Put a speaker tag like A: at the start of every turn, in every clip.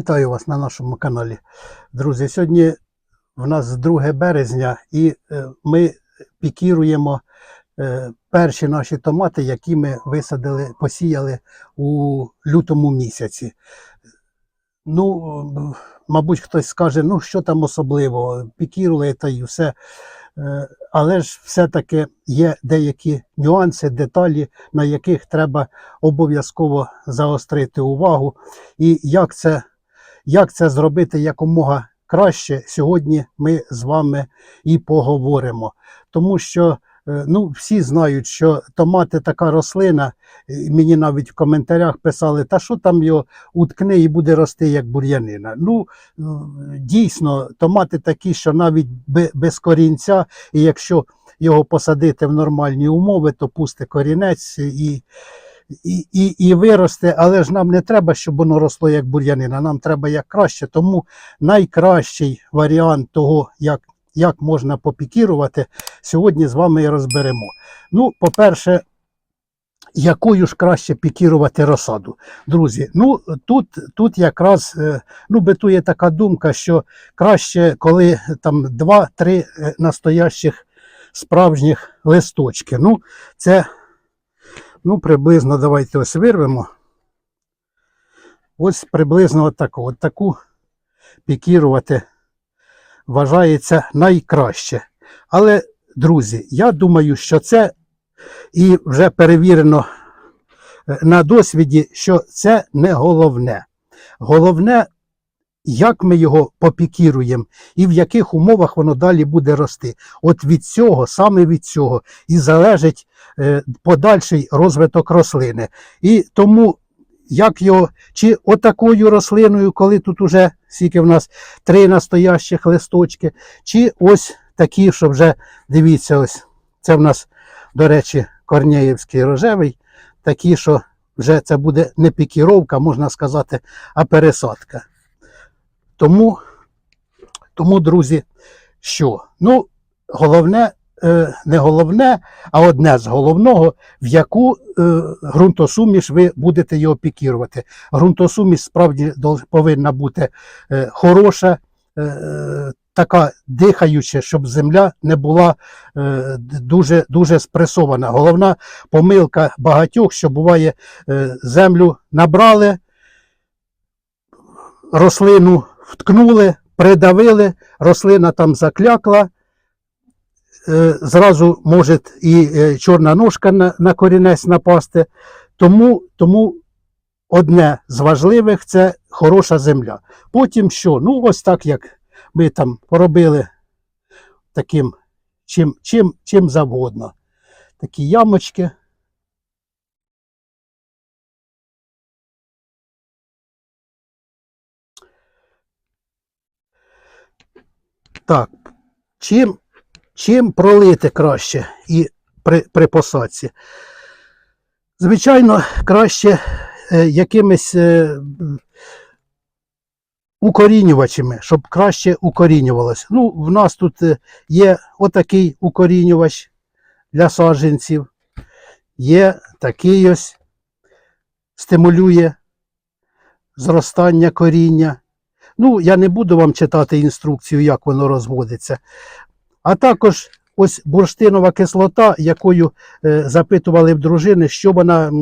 A: Вітаю вас на нашому каналі. Друзі, сьогодні в нас 2 березня і е, ми пікіруємо е, перші наші томати, які ми висадили, посіяли у лютому місяці. Ну, мабуть, хтось скаже, ну що там особливого, пікірували та й все. Е, Але ж все-таки є деякі нюанси, деталі, на яких треба обов'язково заострити увагу. І як це, як це зробити якомога краще, сьогодні ми з вами і поговоримо. Тому що е, ну, всі знають, що томати така рослина. Мені навіть в коментарях писали, та що там його уткне і буде рости як бур'янина. Ну, е, дійсно, томати такі, що навіть без корінця, і якщо його посадити в нормальні умови, то пусте корінець і, і, і, і виросте, але ж нам не треба, щоб воно росло як бур'янина, нам треба як краще. Тому найкращий варіант того, як, як можна попікірувати, сьогодні з вами і розберемо. Ну, по-перше, якою ж краще пікірувати розсаду. Друзі, ну тут, тут якраз е, ну, битує така думка, що краще, коли там 2-3 е, настоящих справжніх листочки. Ну, це ну, приблизно давайте ось вирвемо. Ось приблизно отаку. От таку пікірувати вважається найкраще. Але, друзі, я думаю, що це і вже перевірено е, на досвіді, що це не головне. Головне, як ми його попікіруємо і в яких умовах воно далі буде рости. От від цього, саме від цього, і залежить е, подальший розвиток рослини. І тому, як його, чи отакою рослиною, коли тут уже скільки в нас три настоящих листочки, чи ось такі, що вже дивіться, ось це в нас, до речі, корнеївський рожевий, такі, що вже це буде не пікіровка, можна сказати, а пересадка. Тому, тому друзі, що? Ну, головне, е, не головне, а одне з головного, в яку е, ґрунтосуміш ви будете його пікірувати. Ґрунтосуміш справді повинна бути е, хороша, така дихаюча, щоб земля не була дуже, дуже спресована. Головна помилка багатьох, що буває, землю набрали, рослину вткнули, придавили, рослина там заклякла. е, Зразу може і е, чорна ножка на, на корінець напасти. Тому, тому одне з важливих це хороша земля. Потім що? Ну, ось так як ми там поробили таким чим, чим, чим завгодно. Такі ямочки. Так, чим, чим пролити краще і при, при посадці? Звичайно, краще е, якимись е, укорінювачами, щоб краще укорінювалося. Ну, в нас тут е, є отакий укорінювач для саджанців, є такий ось стимулює зростання коріння. Ну, я не буду вам читати інструкцію, як воно розводиться. А також ось бурштинова кислота, якою е, запитували в дружини, що вона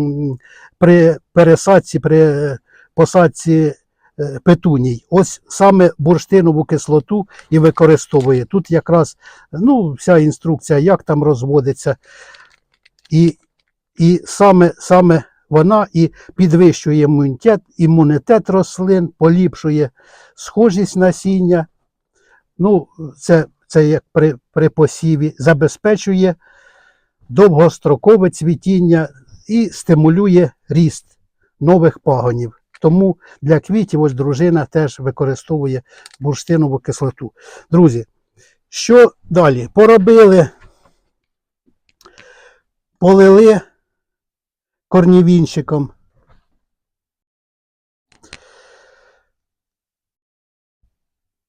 A: при пересадці, при е, посадці е, петуній. Ось саме бурштинову кислоту і використовує. Тут якраз ну, вся інструкція, як там розводиться. І, і саме, саме вона і підвищує імунітет, імунітет рослин, поліпшує схожість насіння. Ну, це, це як при, при посіві, забезпечує довгострокове цвітіння і стимулює ріст нових пагонів. Тому для квітів ось дружина теж використовує бурштинову кислоту. Друзі, що далі? Поробили, полили корнівінчиком.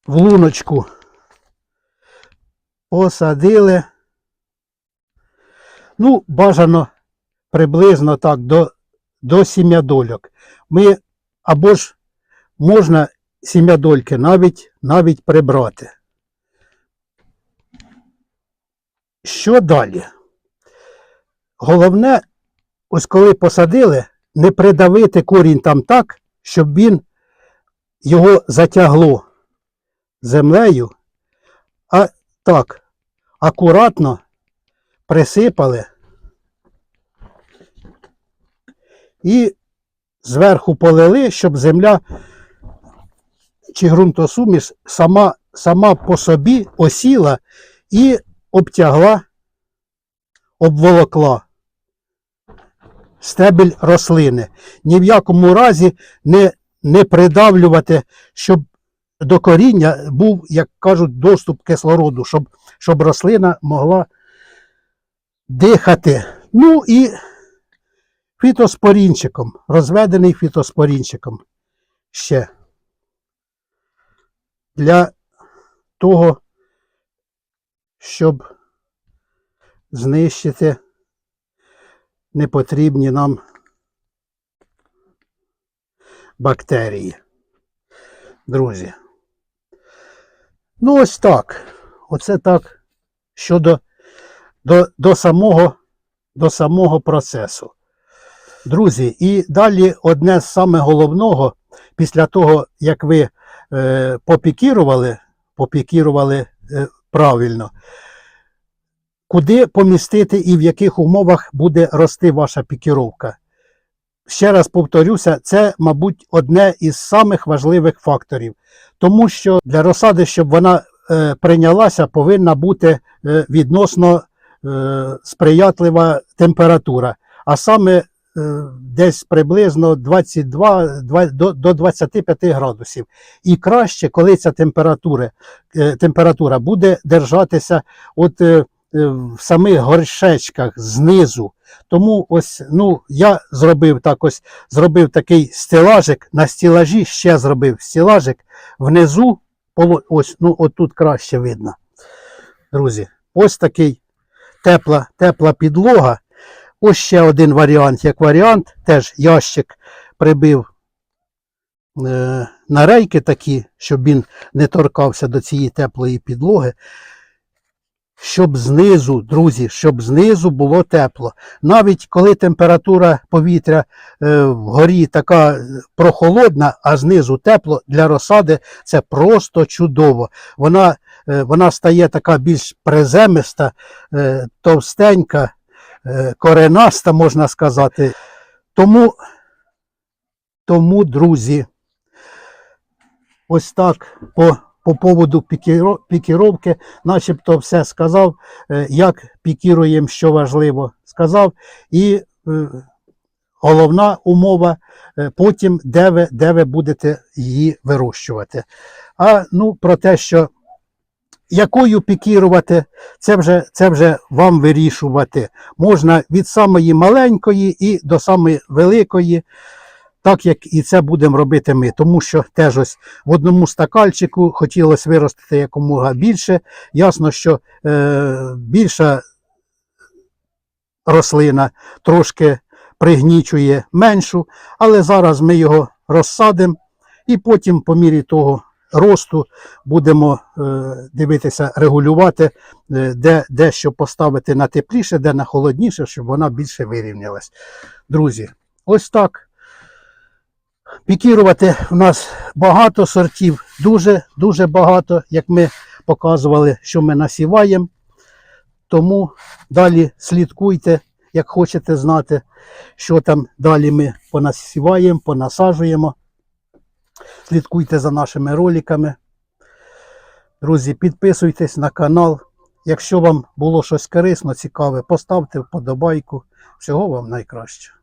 A: В луночку посадили. Ну, бажано приблизно так до, до сім'ядольок. Ми або ж можна сім'ядольки навіть, навіть прибрати. Що далі? Головне, ось коли посадили, не придавити корінь там так, щоб він його затягло землею, а так, акуратно присипали і зверху полили, щоб земля чи ґрунтосуміш сама, сама по собі осіла і обтягла, обволокла стебель рослини. Ні в якому разі не, не придавлювати, щоб до коріння був, як кажуть, доступ кислороду, щоб, щоб рослина могла дихати. Ну і фітоспорінчиком, розведений фітоспорінчиком ще для того, щоб знищити непотрібні нам бактерії. Друзі. Ну, ось так. Оце так щодо до, до, самого, до самого процесу. Друзі, і далі одне з саме головного, після того, як ви е, попікірували, попікірували е, правильно, куди помістити і в яких умовах буде рости ваша пікіровка. Ще раз повторюся, це, мабуть, одне із самих важливих факторів, тому що для розсади, щоб вона е, прийнялася, повинна бути е, відносно е, сприятлива температура, а саме е, десь приблизно 22 два- до, до 25 градусів. І краще, коли ця температура, е, температура буде держатися от, е, в самих горшечках знизу. Тому ось ну, я зробив так ось, зробив такий стелажик, на стелажі ще зробив стелажик внизу, ось, ну, отут краще видно. Друзі, ось такий тепла, тепла підлога. Ось ще один варіант. Як варіант, теж ящик прибив е, на рейки такі, щоб він не торкався до цієї теплої підлоги. Щоб знизу, друзі, щоб знизу було тепло. Навіть коли температура повітря е, вгорі така е, прохолодна, а знизу тепло для розсади, це просто чудово. Вона, е, вона стає така більш приземиста, е, товстенька, е, коренаста, можна сказати. Тому, тому, друзі, ось так по, по поводу пікіровки, начебто все сказав, е, як пікіруємо, що важливо, сказав. І е, головна умова е, потім, де ви, де ви будете її вирощувати. А ну, про те, що якою пікірувати, це вже, це вже вам вирішувати. Можна від самої маленької і до самої великої, так як і це будемо робити ми. Тому що теж ось в одному стакальчику хотілося виростити якомога більше. Ясно, що е, більша рослина трошки пригнічує меншу, але зараз ми його розсадимо і потім, по мірі того росту, будемо е, дивитися, регулювати, е, де, де що поставити на тепліше, де на холодніше, щоб вона більше вирівнялась. Друзі, ось так. Пікірувати в нас багато сортів, дуже дуже багато, як ми показували, що ми насіваємо. Тому далі слідкуйте, як хочете знати, що там далі ми понасіваємо, понасаджуємо. Слідкуйте за нашими роликами. Друзі, підписуйтесь на канал. Якщо вам було щось корисно, цікаве, поставте вподобайку. Всього вам найкраще.